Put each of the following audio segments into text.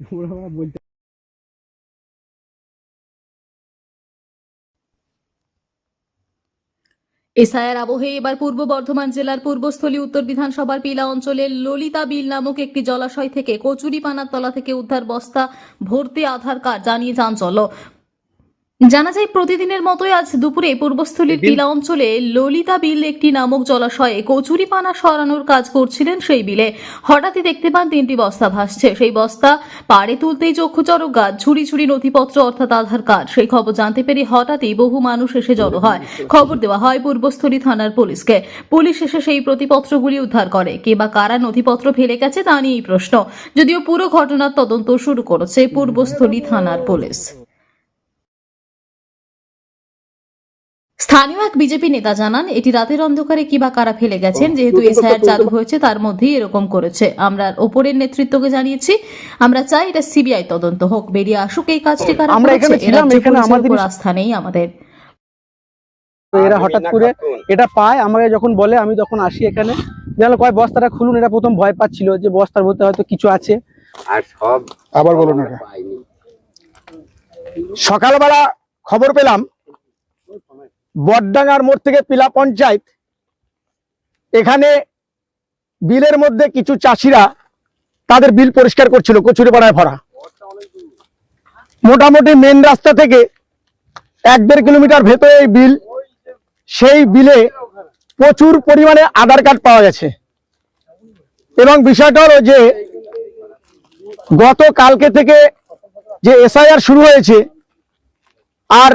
ওরা এসআইআর আবহে এবার পূর্ব বর্ধমান জেলার পূর্বস্থলী উত্তর বিধানসভার পিলা অঞ্চলের ললিতা বিল নামক একটি জলাশয় থেকে কচুরিপানার তলা থেকে উদ্ধার বস্তা ভর্তি আধার কার্ড, জানিয়ে চাঞ্চল্য। জানা যায় প্রতিদিনের মতোই আজ দুপুরে পূর্বস্থলীর পিলা অঞ্চলে ললিতা বিল একটি নামক জলাশয়ে কচুরিপানা সরানোর কাজ করছিলেন সেই বিলে। হঠাৎই দেখতে পান তিনটি বস্তা ভাসছে। সেই বস্তা পাড়ে তুলতেই চক্ষুচরক গাছ ঝুড়ি ঝুড়ি নথিপত্র অর্থাৎ আধার কার্ড। সেই খবর জানতে পেরে হঠাৎই বহু মানুষ এসে জড়ো হয়। খবর দেওয়া হয় পূর্বস্থলী থানার পুলিশকে। পুলিশ এসে সেই প্রতিপত্রগুলি উদ্ধার করে। কে বা কারা নথিপত্র ফেলে গেছে তা নিয়েই প্রশ্ন। যদিও পুরো ঘটনার তদন্ত শুরু করেছে পূর্বস্থলী থানার পুলিশ। স্থানীয় এক বিজেপি নেতা জানান এটি রাতের অন্ধকারে কি বা কারা ফেলে গেছেন? যেহেতু এসআইআর চালু হয়েছে তার মধ্যেই এরকম করেছে। আমরা ওপরের নেতৃত্বকে জানিয়েছি আমরা চাই এটা সিবিআই তদন্ত হোক বেরিয়ে আসুক এই কাজটি কারা আমরা করেছে। এখানে ছিলাম, এরা এখানে আমাদের- আস্থা নেই আমাদের। তো এরা হঠাৎ করে এটা পায় আমাকে যখন বলে আমি যখন আসি এখানে জানলো কয় বস্তাটা খুলুন এটা প্রথম ভয় পাচ্ছিল যে বস্তার মধ্যে হয়তো কিছু আছে। আর সব আবার বলুন এটা সকালবেলা খবর পেলাম বডডাঙ্গার মোড় থেকে পিলা পঞ্চায়েত। এখানে বিলের মধ্যে কিছু চাষিরা তাদের বিল পরিষ্কার করছিল, কচুরিপাড়ায় ভরা। মোটামুটি মেন রাস্তা থেকে এক দেড় কিলোমিটার ভেতরে এই বিল, সেই বিলে প্রচুর পরিমাণে আধার কার্ড পাওয়া গেছে। এবং বিষয়টা হলো যে গত কালকে থেকে যে এসআইআর শুরু হয়েছে, আর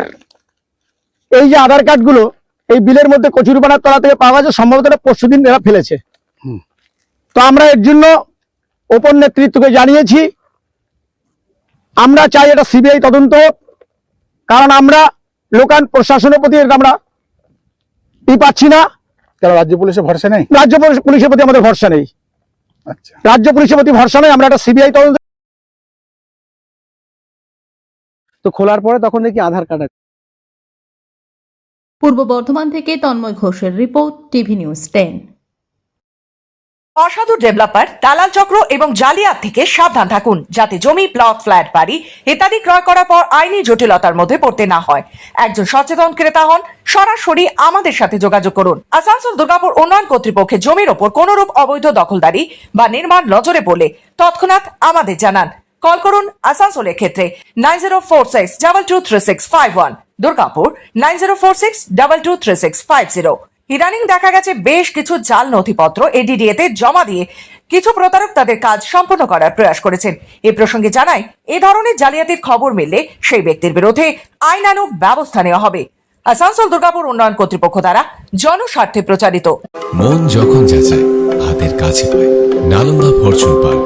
এই যে আধার কার্ডগুলো এই বিলের মধ্যে কচুরিপানার তলা থেকে পাওয়া গেছে সম্ভবত এটা পরশুদিন এরা ফেলেছে। তো আমরা এর জন্য ওপর নেতৃত্বকে জানিয়েছি আমরা চাই এটা সিবিআই তদন্ত হোক। কারণ আমরা লোকাল প্রশাসনের প্রতি আমরা ই পাচ্ছি না। কেন রাজ্য পুলিশে ভরসা নেই? রাজ্য পুলিশ- পুলিশের প্রতি আমাদের ভরসা নেই। আচ্ছা। রাজ্য পুলিশের প্রতি ভরসা নেই আমরা একটা সিবিআই তদন্ত তো খোলার পরে তখন দেখি আধার কার্ড পূর্ব বর্ধমান থেকে তন্ময় ঘোষের রিপোর্ট, টিভি নিউজ টেন। অসাধু ডেভেলপার দালাল চক্র এবং জালিয়াত থেকে সাবধান থাকুন, যাতে জমি, প্লট, ফ্ল্যাট, বাড়ি ইত্যাদি ক্রয় করার পর আইনি জটিলতার মধ্যে পড়তে না হয়। একজন সচেতন ক্রেতা হন, সরাসরি আমাদের সাথে যোগাযোগ করুন। আসানসোল, দুর্গাপুর উন্নয়ন কর্তৃপক্ষের জমির ওপর কোনরূপ অবৈধ দখলদারি বা নির্মাণ নজরে পড়লে তৎক্ষণাৎ আমাদের জানান। কল করুন আসানসোলের ক্ষেত্রে nine zero four six double two three six five one, Durgapur nine zero four six double two three six five zero. ইদানিং দেখা গেছে বেশ কিছু জাল নথিপত্র এডিডিএ তে জমা দিয়ে কিছু প্রতারক তাদের কাজ সম্পন্ন করার প্রয়াস করেছেন। এ প্রসঙ্গে জানায়, এ ধরনের জালিয়াতির খবর মিললে সেই ব্যক্তির বিরুদ্ধে আইনানুগ ব্যবস্থা নেওয়া হবে। আসানসোল দুর্গাপুর উন্নয়ন কর্তৃপক্ষ দ্বারা জনস্বার্থে প্রচারিত। মন যখন যাচায়, হাতের কাছে পায়। Nalanda fortune park.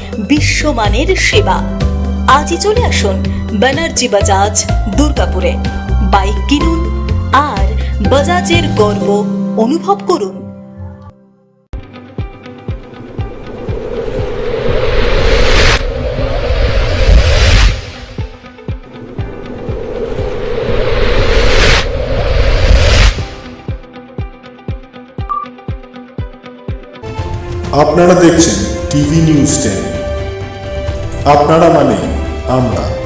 বিশ্বমানের সেবা। আজই চলে আসুন ব্যানার্জি বাজাজ দুর্গাপুরে। বাইক কিনুন আর বাজাজের গর্ব অনুভব করুন। আপনারা দেখছেন টিভি নিউজ টেন। আপনারা মানে আমরা।